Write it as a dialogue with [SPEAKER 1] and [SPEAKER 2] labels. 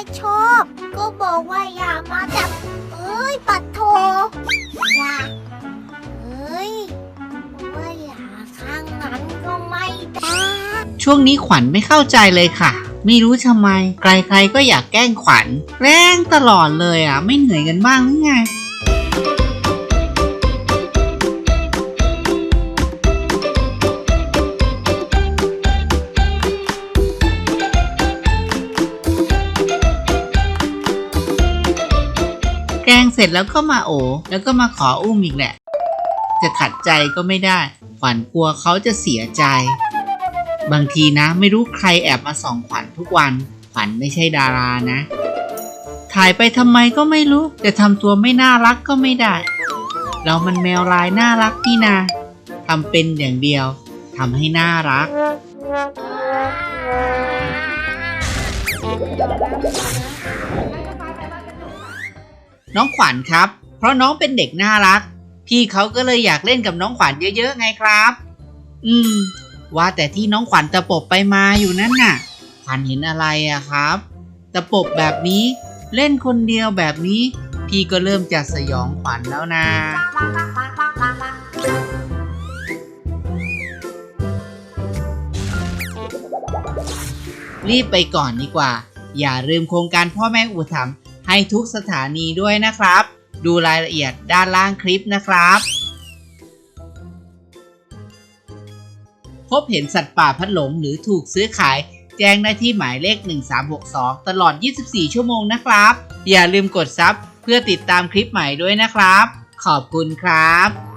[SPEAKER 1] อยชอบ ก็บอกว่าอย่ามาจับ เอ้ย ปัดโทอย่าเอ้ยว่าอย่าข้างนั้นก็ไม่ได้
[SPEAKER 2] ช่วงนี้ขวัญไม่เข้าใจเลยค่ะ ไม่รู้ทำไม ใครๆก็อยากแกล้งขวัญแกล้งตลอดเลยอะ ไม่เหนื่อยกันบ้างหรือไง ล้งเสร็จแล้วก็มาโอแล้วก็มาขออุ้มอีกแหละ จะขัดใจก็ไม่ได้ ขวัญกลัวเขาจะเสียใจ บางทีนะไม่รู้ใครแอบมาส่องขวัญทุกวัน ขวัญไม่ใช่ดารานะ ถ่ายไปทำไมก็ไม่รู้แต่ทำตัวไม่น่ารักก็ไม่ได้ เรามันแมวลายน่ารักนี่นาทำเป็นอย่างเดียวทำให้น่ารัก น้องขวัญครับ เพราะน้องเป็นเด็กน่ารัก พี่เขาก็เลยอยากเล่นกับน้องขวัญเยอะๆไงครับ อืม ว่าแต่ที่น้องขวัญตะปบไปมาอยู่นั่นน่ะ ขวัญเห็นอะไรอะครับ ตะปบแบบนี้ เล่นคนเดียวแบบนี้ พี่ก็เริ่มจะสยองขวัญแล้วนะรีบไปก่อนดีกว่า อย่าลืมโครงการพ่อแม่อุปถัมภ์ ให้ทุกสถานีด้วยนะครับ ดูรายละเอียดด้านล่างคลิปนะครับ พบเห็นสัตว์ป่าพัดหลงหรือถูกซื้อขาย แจ้งได้ที่หมายเลข 1362 ตลอด 24 ชั่วโมงนะครับ อย่าลืมกดซับเพื่อติดตามคลิปใหม่ด้วยนะครับ ขอบคุณครับ